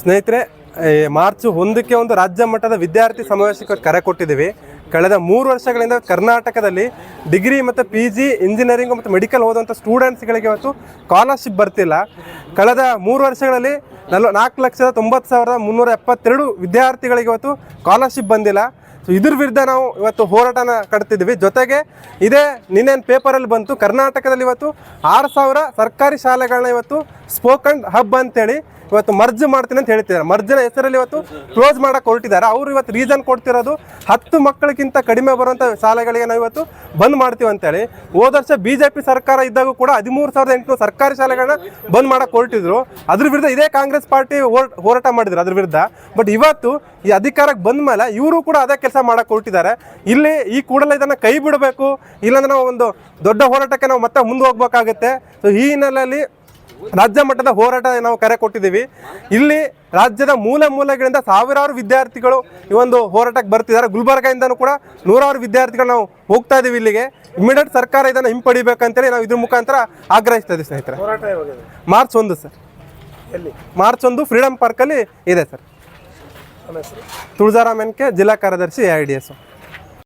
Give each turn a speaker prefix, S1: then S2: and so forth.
S1: ಸ್ನೇಹಿತರೆ ಮಾರ್ಚ್ ಒಂದಕ್ಕೆ ಒಂದು ರಾಜ್ಯ ಮಟ್ಟದ ವಿದ್ಯಾರ್ಥಿ ಸಮಾವೇಶಕ್ಕೆ ಕರೆ ಕೊಟ್ಟಿದ್ದೀವಿ. ಕಳೆದ ಮೂರು ವರ್ಷಗಳಿಂದ ಕರ್ನಾಟಕದಲ್ಲಿ ಡಿಗ್ರಿ ಮತ್ತು ಪಿ ಜಿ ಇಂಜಿನಿಯರಿಂಗ್ ಮತ್ತು ಮೆಡಿಕಲ್ ಓದುವಂಥ ಸ್ಟೂಡೆಂಟ್ಸ್ಗಳಿಗೆ ಇವತ್ತು ಸ್ಕಾಲರ್ಶಿಪ್ ಬರ್ತಿಲ್ಲ. ಕಳೆದ ಮೂರು ವರ್ಷಗಳಲ್ಲಿ ನಲ್ವ, ನಾಲ್ಕು ಲಕ್ಷದ ತೊಂಬತ್ತು ಸಾವಿರದ ಮುನ್ನೂರ ಎಪ್ಪತ್ತೆರಡು ವಿದ್ಯಾರ್ಥಿಗಳಿಗೆ ಇವತ್ತು ಸ್ಕಾಲರ್ಶಿಪ್ ಬಂದಿಲ್ಲ. ಸೊ ಇದ್ರ ವಿರುದ್ಧ ನಾವು ಇವತ್ತು ಹೋರಾಟನ ಕಟ್ತಿದ್ವಿ ಜೊತೆಗೆ ಇದೇ ನಿನ್ನೇನು ಪೇಪರಲ್ಲಿ ಬಂತು, ಕರ್ನಾಟಕದಲ್ಲಿ ಇವತ್ತು ಆರು ಸಾವಿರ ಸರ್ಕಾರಿ ಶಾಲೆಗಳನ್ನ ಇವತ್ತು ಸ್ಪೋಕನ್ ಹಬ್ ಅಂತೇಳಿ ಇವತ್ತು ಮರ್ಜ್ ಮಾಡ್ತೀನಿ ಅಂತ ಹೇಳ್ತಿದ್ದಾರೆ. ಮರ್ಜಿನ ಹೆಸರಲ್ಲಿ ಇವತ್ತು ಕ್ಲೋಸ್ ಮಾಡಕ್ಕೆ ಹೊರಟಿದ್ದಾರೆ. ಅವರು ಇವತ್ತು ರೀಸನ್ ಕೊಡ್ತಿರೋದು ಹತ್ತು ಮಕ್ಕಳಿಗಿಂತ ಕಡಿಮೆ ಬರುವಂಥ ಶಾಲೆಗಳಿಗೆ ನಾವು ಇವತ್ತು ಬಂದ್ ಮಾಡ್ತೀವಿ ಅಂತೇಳಿ ಹೋದ ವರ್ಷ ಬಿ ಜೆ ಪಿ ಸರ್ಕಾರ ಇದ್ದಾಗ ಕೂಡ ಹದಿಮೂರು ಸಾವಿರದ ಎಂಟುನೂರು ಸರ್ಕಾರಿ ಶಾಲೆಗಳನ್ನ ಬಂದ್ ಮಾಡಕ್ಕೆ ಹೊರಟಿದ್ರು. ಅದ್ರ ವಿರುದ್ಧ ಇದೇ ಕಾಂಗ್ರೆಸ್ ಪಾರ್ಟಿ ಹೋರ್- ಹೋರಾಟ ಮಾಡಿದ್ರು ಅದ್ರ ವಿರುದ್ಧ. ಬಟ್ ಇವತ್ತು ಈ ಅಧಿಕಾರಕ್ಕೆ ಬಂದ ಮೇಲೆ ಇವರು ಕೂಡ ಅದೇ ಕೆಲಸ ಮಾಡಕ್ಕೆ ಹೊರಟಿದ್ದಾರೆ. ಇಲ್ಲಿ ಈ ಕೂಡಲೇ ಇದನ್ನು ಕೈ ಬಿಡಬೇಕು. ಇಲ್ಲಾಂದ್ರೆ ನಾವು ಒಂದು ದೊಡ್ಡ ಹೋರಾಟಕ್ಕೆ ನಾವು ಮತ್ತೆ ಮುಂದೆ ಹೋಗ್ಬೇಕಾಗುತ್ತೆ. ಸೊ ಈ ಹಿನ್ನೆಲೆಯಲ್ಲಿ ರಾಜ್ಯ ಮಟ್ಟದ ಹೋರಾಟ ನಾವು ಕರೆ ಕೊಟ್ಟಿದ್ದೀವಿ. ಇಲ್ಲಿ ರಾಜ್ಯದ ಮೂಲ ಮೂಲೆಗಳಿಂದ ಸಾವಿರಾರು ವಿದ್ಯಾರ್ಥಿಗಳು ಈ ಒಂದು ಹೋರಾಟಕ್ಕೆ ಬರ್ತಿದ್ದಾರೆ. ಗುಲ್ಬರ್ಗದಿಂದನೂ ಕೂಡ ನೂರಾರು ವಿದ್ಯಾರ್ಥಿಗಳು ನಾವು ಹೋಗ್ತಾ ಇದ್ದೀವಿ ಇಲ್ಲಿಗೆ. ಇಮಿಡಿಯೇಟ್ ಸರ್ಕಾರ ಇದನ್ನು ಹಿಂಪಡಿಬೇಕಂತೇಳಿ ನಾವು ಇದ್ರ ಮುಖಾಂತರ ಆಗ್ರಹಿಸ್ತಾ ಇದ್ದೀವಿ ಸ್ನೇಹಿತರೆ. ಮಾರ್ಚ್ ಒಂದು ಸರ್. ಮಾರ್ಚ್ ಒಂದು ಫ್ರೀಡಮ್ ಪಾರ್ಕಲ್ಲಿ ಇದೆ ಸರ್.
S2: ತುಳಜಾರಾಮ್ ಎನ್
S1: ತುಳಜಾರಾಮ್ ಜಿಲ್ಲಾ ಕಾರ್ಯದರ್ಶಿ ಎ ಐ ಡಿ ಎಸ್.